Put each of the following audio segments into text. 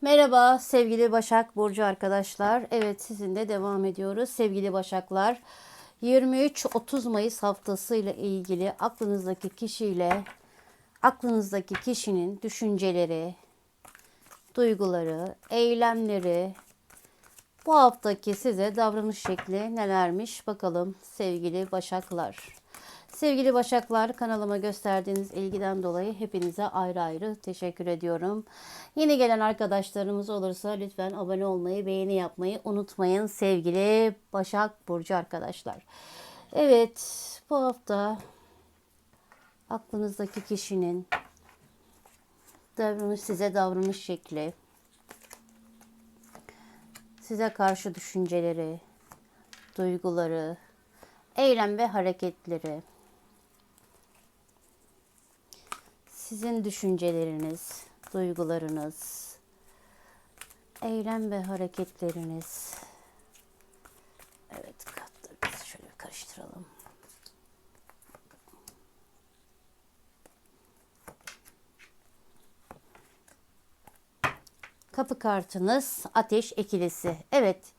Merhaba sevgili Başak Burcu arkadaşlar. Evet sizinle devam ediyoruz. Sevgili Başaklar 23-30 Mayıs haftası ile ilgili aklınızdaki kişiyle aklınızdaki kişinin düşünceleri, duyguları, eylemleri bu haftaki size davranış şekli nelermiş bakalım sevgili Başaklar. Sevgili Başaklar kanalıma gösterdiğiniz ilgiden dolayı hepinize ayrı ayrı teşekkür ediyorum. Yeni gelen arkadaşlarımız olursa lütfen abone olmayı, beğeni yapmayı unutmayın sevgili Başak Burcu arkadaşlar. Evet bu hafta aklınızdaki kişinin davranış size davranış şekli, size karşı düşünceleri, duyguları, eylem ve hareketleri, sizin düşünceleriniz, duygularınız, eylem ve hareketleriniz. Evet, kartları biz şöyle karıştıralım. Kapı kartınız ateş ikilisi. Evet.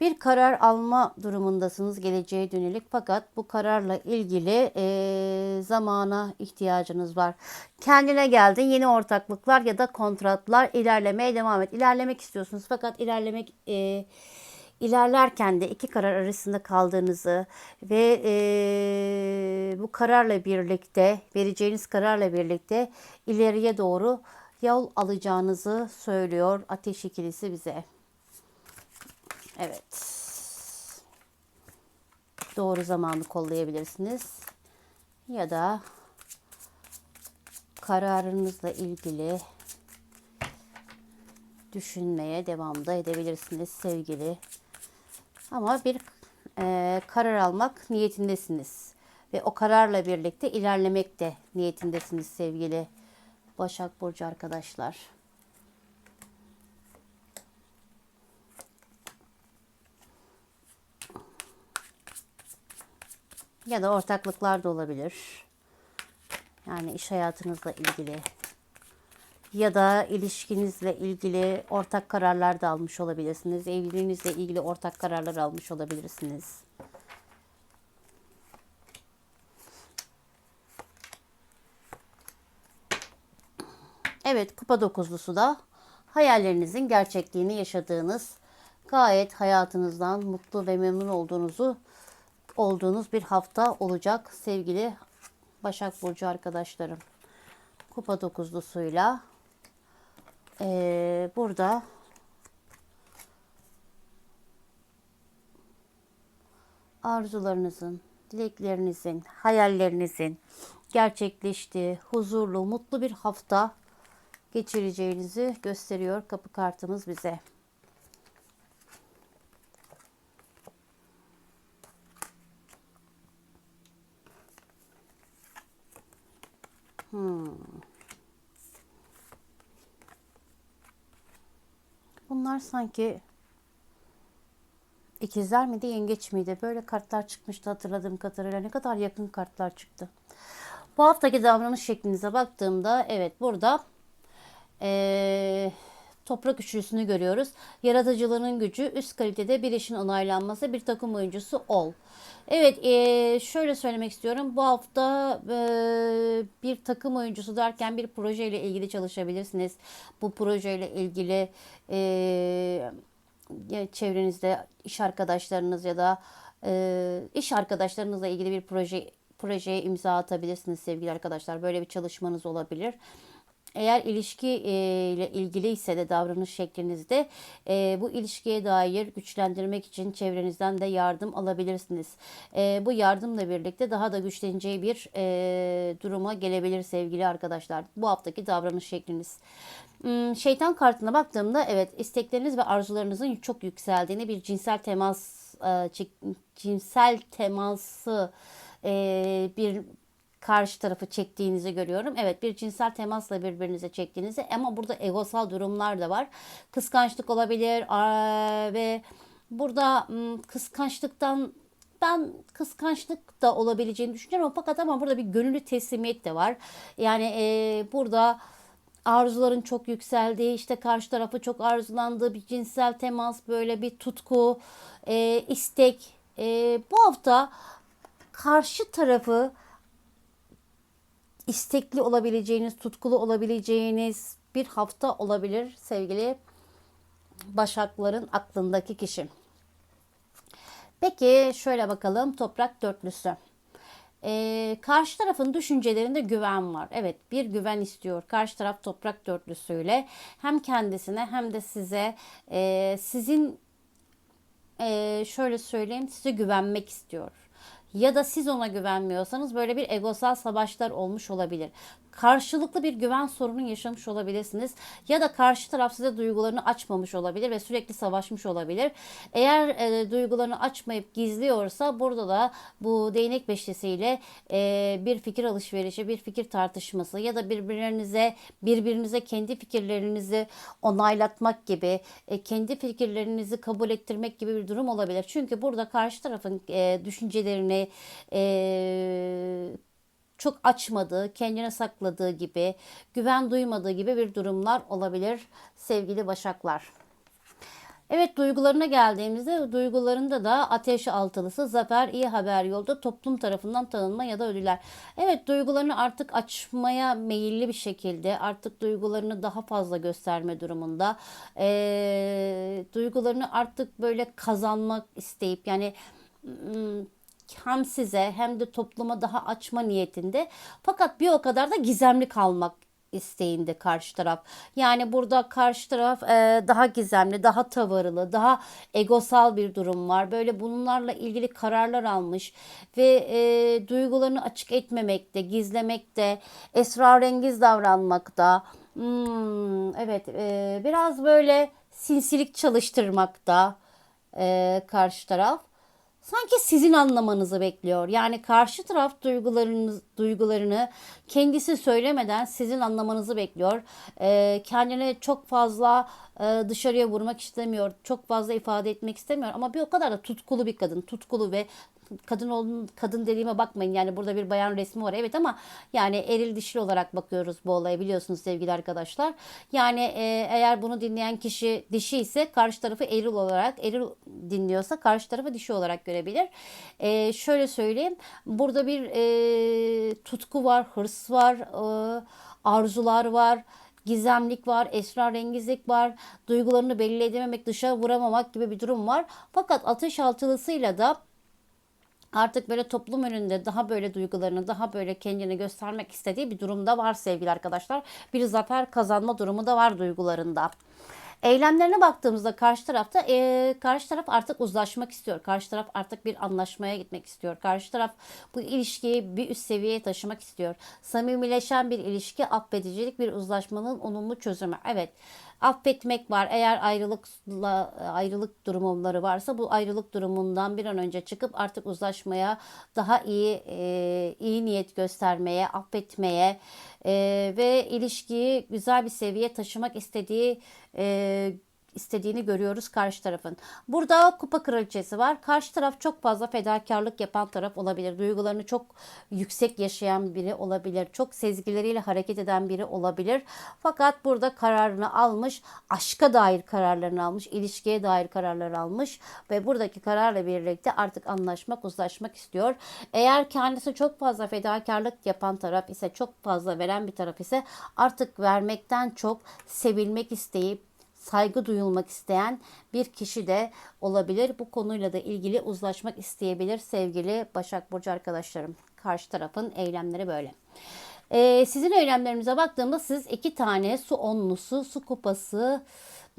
Bir karar alma durumundasınız geleceğe dönelik fakat bu kararla ilgili e, zamana ihtiyacınız var. Kendine geldin yeni ortaklıklar ya da kontratlar ilerlemeye devam et. İlerlemek istiyorsunuz fakat ilerlemek e, ilerlerken de iki karar arasında kaldığınızı ve e, bu kararla birlikte vereceğiniz kararla birlikte ileriye doğru yol alacağınızı söylüyor ateş ikilisi bize. Evet. Doğru zamanı kollayabilirsiniz. Ya da kararınızla ilgili düşünmeye devam da edebilirsiniz sevgili. Ama bir e, karar almak niyetindesiniz. Ve o kararla birlikte ilerlemek de niyetindesiniz sevgili Başak Burcu arkadaşlar. Ya da ortaklıklar da olabilir. Yani iş hayatınızla ilgili ya da ilişkinizle ilgili ortak kararlar da almış olabilirsiniz. Evliliğinizle ilgili ortak kararlar almış olabilirsiniz. Evet, kupa dokuzlusu da hayallerinizin gerçekliğini yaşadığınız, gayet hayatınızdan mutlu ve memnun olduğunuzu olduğunuz bir hafta olacak sevgili Başak Burcu arkadaşlarım. Kupa dokuzlusuyla ee, burada arzularınızın, dileklerinizin, hayallerinizin gerçekleştiği huzurlu, mutlu bir hafta geçireceğinizi gösteriyor kapı kartımız bize. Hmm. Bunlar sanki ikizler miydi, yengeç miydi? Böyle kartlar çıkmıştı hatırladığım kadarıyla. Ne kadar yakın kartlar çıktı. Bu haftaki davranış şeklinize baktığımda evet burada ee, toprak üçlüsünü görüyoruz. Yaratıcılığının gücü, üst kalitede bir işin onaylanması, bir takım oyuncusu ol. Evet, e, şöyle söylemek istiyorum. Bu hafta e, bir takım oyuncusu derken bir projeyle ilgili çalışabilirsiniz. Bu projeyle ilgili e, çevrenizde iş arkadaşlarınız ya da e, iş arkadaşlarınızla ilgili bir proje projeye imza atabilirsiniz sevgili arkadaşlar. Böyle bir çalışmanız olabilir. Eğer ilişki e, ile ilgili ise de davranış şeklinizde e, bu ilişkiye dair güçlendirmek için çevrenizden de yardım alabilirsiniz. E, bu yardımla birlikte daha da güçleneceği bir duruma gelebilir sevgili arkadaşlar. Bu haftaki davranış şekliniz. Hmm, şeytan kartına baktığımda evet istekleriniz ve arzularınızın çok yükseldiğini bir cinsel temas cinsel teması bir karşı tarafı çektiğinizi görüyorum. Evet bir cinsel temasla birbirinize çektiğinizi ama burada egosal durumlar da var. Kıskançlık olabilir ve burada kıskançlıktan ben kıskançlık da olabileceğini düşünüyorum fakat ama burada bir gönüllü teslimiyet de var. Yani e, burada arzuların çok yükseldiği, işte karşı tarafı çok arzulandığı bir cinsel temas, böyle bir tutku, e, istek. E, bu hafta karşı tarafı istekli olabileceğiniz, tutkulu olabileceğiniz bir hafta olabilir sevgili Başakların aklındaki kişi. Peki şöyle bakalım toprak dörtlüsü. Ee, karşı tarafın düşüncelerinde güven var. Evet bir güven istiyor. Karşı taraf toprak dörtlüsüyle hem kendisine hem de size e, sizin e, şöyle söyleyeyim size güvenmek istiyor. Ya da siz ona güvenmiyorsanız böyle bir egosal savaşlar olmuş olabilir karşılıklı bir güven sorunu yaşamış olabilirsiniz. Ya da karşı taraf size duygularını açmamış olabilir ve sürekli savaşmış olabilir. Eğer e, duygularını açmayıp gizliyorsa burada da bu değnek beşlisiyle e, bir fikir alışverişi, bir fikir tartışması ya da birbirlerinize birbirinize kendi fikirlerinizi onaylatmak gibi, e, kendi fikirlerinizi kabul ettirmek gibi bir durum olabilir. Çünkü burada karşı tarafın e, düşüncelerini e, çok açmadığı, kendine sakladığı gibi, güven duymadığı gibi bir durumlar olabilir sevgili Başaklar. Evet duygularına geldiğimizde duygularında da ateş altılısı, zafer, iyi haber yolda toplum tarafından tanınma ya da ödüller. Evet duygularını artık açmaya meyilli bir şekilde artık duygularını daha fazla gösterme durumunda. E, duygularını artık böyle kazanmak isteyip yani hem size hem de topluma daha açma niyetinde. Fakat bir o kadar da gizemli kalmak isteğinde karşı taraf. Yani burada karşı taraf e, daha gizemli, daha tavırlı, daha egosal bir durum var. Böyle bunlarla ilgili kararlar almış ve e, duygularını açık etmemekte, gizlemekte, esrarengiz davranmakta. Hmm, evet, e, biraz böyle sinsilik çalıştırmakta e, karşı taraf sanki sizin anlamanızı bekliyor. Yani karşı taraf duygularınız, duygularını kendisi söylemeden sizin anlamanızı bekliyor. Ee, kendine çok fazla e, dışarıya vurmak istemiyor. Çok fazla ifade etmek istemiyor. Ama bir o kadar da tutkulu bir kadın. Tutkulu ve kadın olduğun kadın dediğime bakmayın. Yani burada bir bayan resmi var. Evet ama yani eril dişil olarak bakıyoruz bu olaya biliyorsunuz sevgili arkadaşlar. Yani e, eğer bunu dinleyen kişi dişi ise karşı tarafı eril olarak eril dinliyorsa karşı tarafı dişi olarak görebilir. E, şöyle söyleyeyim. Burada bir e, tutku var, hırs var, e, arzular var gizemlik var, esrarengizlik var, duygularını belli edememek, dışa vuramamak gibi bir durum var. Fakat ateş altılısıyla da artık böyle toplum önünde daha böyle duygularını daha böyle kendini göstermek istediği bir durumda var sevgili arkadaşlar. Bir zafer kazanma durumu da var duygularında. Eylemlerine baktığımızda karşı tarafta e, karşı taraf artık uzlaşmak istiyor. Karşı taraf artık bir anlaşmaya gitmek istiyor. Karşı taraf bu ilişkiyi bir üst seviyeye taşımak istiyor. Samimileşen bir ilişki, affedicilik bir uzlaşmanın olumlu çözümü. Evet affetmek var. Eğer ayrılıkla ayrılık durumları varsa bu ayrılık durumundan bir an önce çıkıp artık uzlaşmaya, daha iyi e, iyi niyet göstermeye, affetmeye e, ve ilişkiyi güzel bir seviyeye taşımak istediği e, istediğini görüyoruz karşı tarafın. Burada kupa kraliçesi var. Karşı taraf çok fazla fedakarlık yapan taraf olabilir. Duygularını çok yüksek yaşayan biri olabilir. Çok sezgileriyle hareket eden biri olabilir. Fakat burada kararını almış, aşka dair kararlarını almış, ilişkiye dair kararlar almış ve buradaki kararla birlikte artık anlaşmak, uzlaşmak istiyor. Eğer kendisi çok fazla fedakarlık yapan taraf ise, çok fazla veren bir taraf ise artık vermekten çok sevilmek isteyip saygı duyulmak isteyen bir kişi de olabilir. Bu konuyla da ilgili uzlaşmak isteyebilir sevgili Başak Burcu arkadaşlarım. Karşı tarafın eylemleri böyle. Ee, sizin eylemlerinize baktığımda siz iki tane su onlusu, su kupası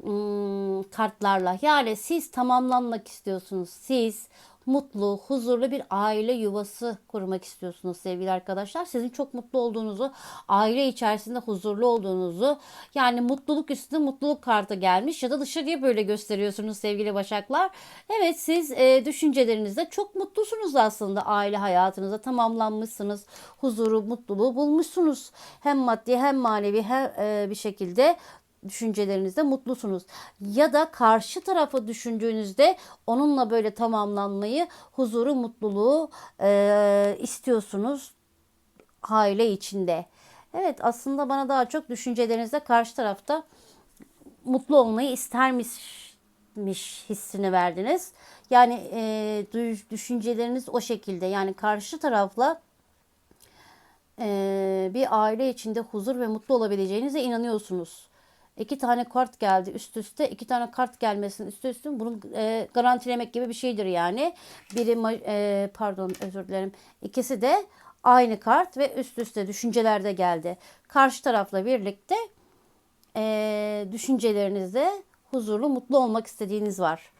ım, hmm, kartlarla yani siz tamamlanmak istiyorsunuz. Siz mutlu, huzurlu bir aile yuvası kurmak istiyorsunuz sevgili arkadaşlar. Sizin çok mutlu olduğunuzu, aile içerisinde huzurlu olduğunuzu, yani mutluluk üstünde mutluluk kartı gelmiş ya da dışarıya böyle gösteriyorsunuz sevgili Başaklar. Evet siz e, düşüncelerinizde çok mutlusunuz aslında aile hayatınızda tamamlanmışsınız. Huzuru, mutluluğu bulmuşsunuz. Hem maddi hem manevi hem e, bir şekilde düşüncelerinizde mutlusunuz. Ya da karşı tarafı düşündüğünüzde onunla böyle tamamlanmayı, huzuru, mutluluğu e, istiyorsunuz aile içinde. Evet aslında bana daha çok düşüncelerinizde karşı tarafta mutlu olmayı istermiş hissini verdiniz. Yani e, düşünceleriniz o şekilde yani karşı tarafla e, bir aile içinde huzur ve mutlu olabileceğinize inanıyorsunuz. İki tane kart geldi üst üste. iki tane kart gelmesinin üst üste bunu e, garantilemek gibi bir şeydir yani. Biri e, pardon özür dilerim. İkisi de aynı kart ve üst üste düşüncelerde geldi. Karşı tarafla birlikte e, düşüncelerinizde huzurlu, mutlu olmak istediğiniz var.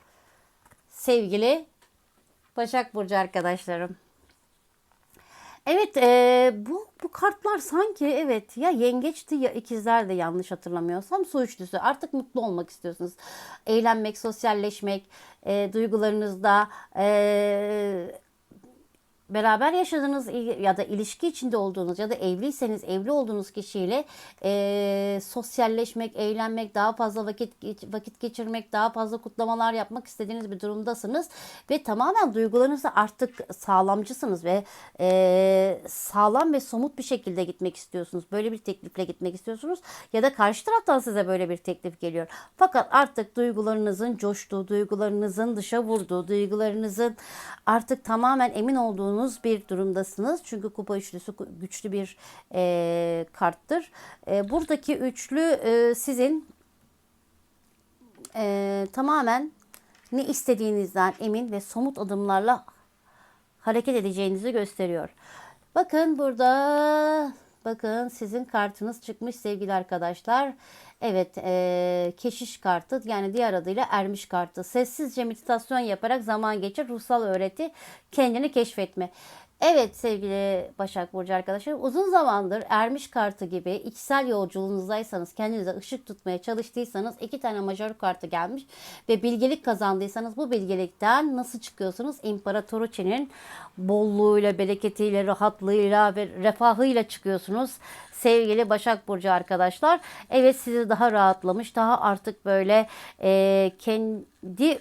Sevgili Başak Burcu arkadaşlarım. Evet e, bu bu kartlar sanki evet ya yengeçti ya ikizler de yanlış hatırlamıyorsam su üçlüsü. Artık mutlu olmak istiyorsunuz. Eğlenmek, sosyalleşmek, e, duygularınızda e, beraber yaşadığınız ya da ilişki içinde olduğunuz ya da evliyseniz evli olduğunuz kişiyle e, sosyalleşmek, eğlenmek, daha fazla vakit vakit geçirmek, daha fazla kutlamalar yapmak istediğiniz bir durumdasınız ve tamamen duygularınızda artık sağlamcısınız ve e, sağlam ve somut bir şekilde gitmek istiyorsunuz. Böyle bir teklifle gitmek istiyorsunuz ya da karşı taraftan size böyle bir teklif geliyor. Fakat artık duygularınızın coştuğu, duygularınızın dışa vurduğu, duygularınızın artık tamamen emin olduğunuz olduğunuz bir durumdasınız. Çünkü kupa üçlüsü güçlü bir e, karttır. E, buradaki üçlü e, sizin e, tamamen ne istediğinizden emin ve somut adımlarla hareket edeceğinizi gösteriyor. Bakın burada bakın sizin kartınız çıkmış sevgili arkadaşlar. Evet e, keşiş kartı yani diğer adıyla ermiş kartı. Sessizce meditasyon yaparak zaman geçir, ruhsal öğreti, kendini keşfetme. Evet sevgili Başak Burcu arkadaşlar uzun zamandır ermiş kartı gibi içsel yolculuğunuzdaysanız kendinize ışık tutmaya çalıştıysanız iki tane majör kartı gelmiş ve bilgelik kazandıysanız bu bilgelikten nasıl çıkıyorsunuz? İmparatoriçenin bolluğuyla, bereketiyle, rahatlığıyla ve refahıyla çıkıyorsunuz sevgili Başak Burcu arkadaşlar. Evet sizi daha rahatlamış, daha artık böyle e, kendi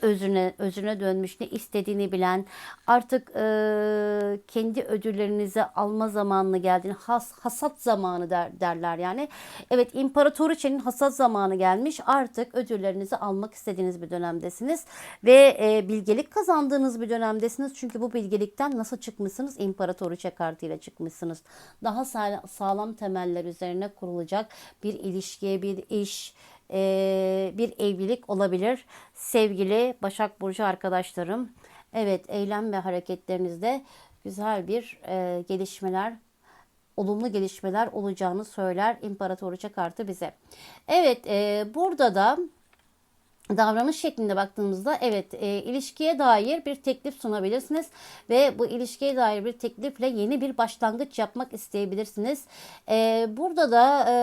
özüne özüne dönmüş, ne istediğini bilen, artık e, kendi ödüllerinizi alma zamanını geldiğini, has, hasat zamanı der, derler yani. Evet İmparatoriçe'nin hasat zamanı gelmiş. Artık ödüllerinizi almak istediğiniz bir dönemdesiniz ve e, bilgelik kazandığınız bir dönemdesiniz. Çünkü bu bilgelikten nasıl çıkmışsınız? İmparatoriçe kartıyla çıkmışsınız. Daha sağlam temel temeller üzerine kurulacak bir ilişkiye, bir iş, e, bir evlilik olabilir. Sevgili Başak Burcu arkadaşlarım, evet eylem ve hareketlerinizde güzel bir e, gelişmeler olumlu gelişmeler olacağını söyler İmparatoriçe kartı bize. Evet e, burada da davranış şeklinde baktığımızda evet e, ilişkiye dair bir teklif sunabilirsiniz ve bu ilişkiye dair bir teklifle yeni bir başlangıç yapmak isteyebilirsiniz. E, burada da e,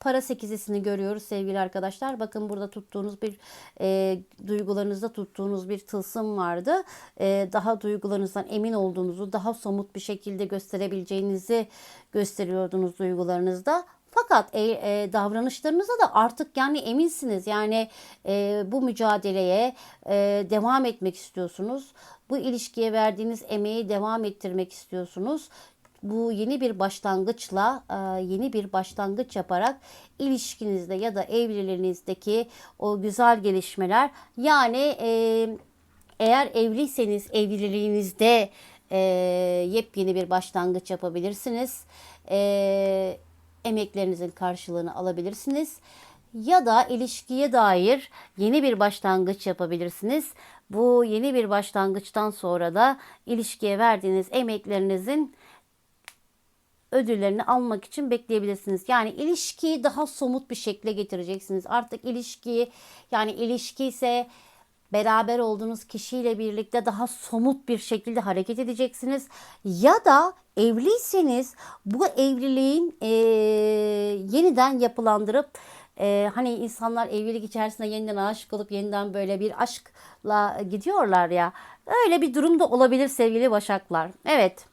para sekizisini görüyoruz sevgili arkadaşlar. Bakın burada tuttuğunuz bir e, duygularınızda tuttuğunuz bir tılsım vardı. E, daha duygularınızdan emin olduğunuzu daha somut bir şekilde gösterebileceğinizi gösteriyordunuz duygularınızda. Fakat e, e, davranışlarınıza da artık yani eminsiniz. Yani e, bu mücadeleye e, devam etmek istiyorsunuz. Bu ilişkiye verdiğiniz emeği devam ettirmek istiyorsunuz. Bu yeni bir başlangıçla e, yeni bir başlangıç yaparak ilişkinizde ya da evliliğinizdeki o güzel gelişmeler yani e, eğer evliyseniz evliliğinizde e, yepyeni bir başlangıç yapabilirsiniz. Emeklerinizin karşılığını alabilirsiniz. Ya da ilişkiye dair yeni bir başlangıç yapabilirsiniz. Bu yeni bir başlangıçtan sonra da ilişkiye verdiğiniz emeklerinizin ödüllerini almak için bekleyebilirsiniz. Yani ilişkiyi daha somut bir şekilde getireceksiniz. Artık ilişkiyi yani ilişki ise beraber olduğunuz kişiyle birlikte daha somut bir şekilde hareket edeceksiniz. Ya da evliyseniz bu evliliğin e, yeniden yapılandırıp e, hani insanlar evlilik içerisinde yeniden aşık olup yeniden böyle bir aşkla gidiyorlar ya. Öyle bir durumda olabilir sevgili başaklar. Evet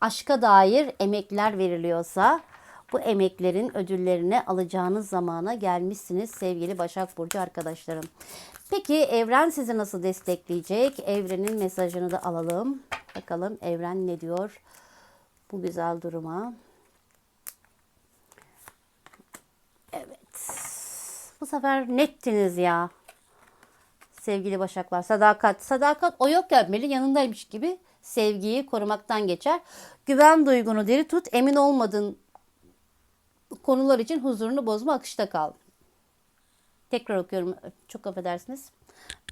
aşka dair emekler veriliyorsa bu emeklerin ödüllerini alacağınız zamana gelmişsiniz sevgili Başak Burcu arkadaşlarım. Peki evren sizi nasıl destekleyecek? Evrenin mesajını da alalım. Bakalım evren ne diyor bu güzel duruma. Evet. Bu sefer nettiniz ya. Sevgili Başaklar. Sadakat. Sadakat o yok ya Meli yanındaymış gibi sevgiyi korumaktan geçer. Güven duygunu diri tut. Emin olmadığın konular için huzurunu bozma akışta kal. Tekrar okuyorum. Çok affedersiniz.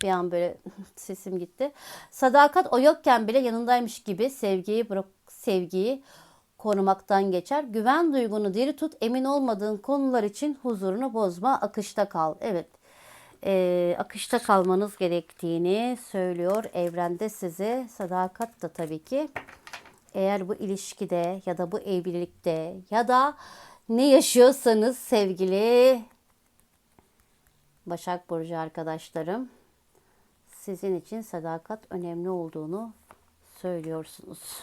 Bir an böyle sesim gitti. Sadakat o yokken bile yanındaymış gibi sevgiyi bırak sevgiyi korumaktan geçer. Güven duygunu diri tut. Emin olmadığın konular için huzurunu bozma. Akışta kal. Evet. Ee, akışta kalmanız gerektiğini söylüyor evrende size. Sadakat da tabii ki. Eğer bu ilişkide ya da bu evlilikte ya da ne yaşıyorsanız sevgili Başak Burcu arkadaşlarım sizin için sadakat önemli olduğunu söylüyorsunuz.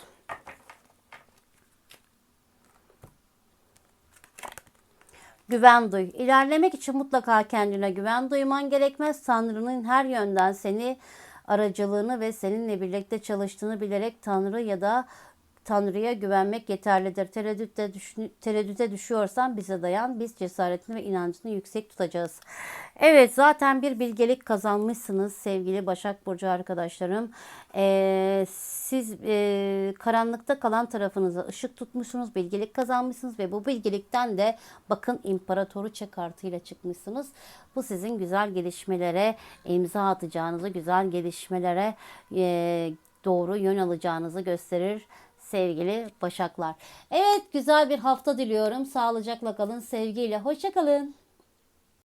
Güven duy. İlerlemek için mutlaka kendine güven duyman gerekmez. Tanrı'nın her yönden seni aracılığını ve seninle birlikte çalıştığını bilerek Tanrı ya da Tanrı'ya güvenmek yeterlidir. Tereddütte, düşün, tereddüte düşüyorsan bize dayan. Biz cesaretini ve inancını yüksek tutacağız. Evet zaten bir bilgelik kazanmışsınız sevgili Başak Burcu arkadaşlarım. Ee, siz e, karanlıkta kalan tarafınıza ışık tutmuşsunuz. Bilgelik kazanmışsınız ve bu bilgelikten de bakın imparatoru kartıyla çıkmışsınız. Bu sizin güzel gelişmelere imza atacağınızı, güzel gelişmelere e, doğru yön alacağınızı gösterir sevgili Başaklar. Evet güzel bir hafta diliyorum. Sağlıcakla kalın, sevgiyle. Hoşçakalın.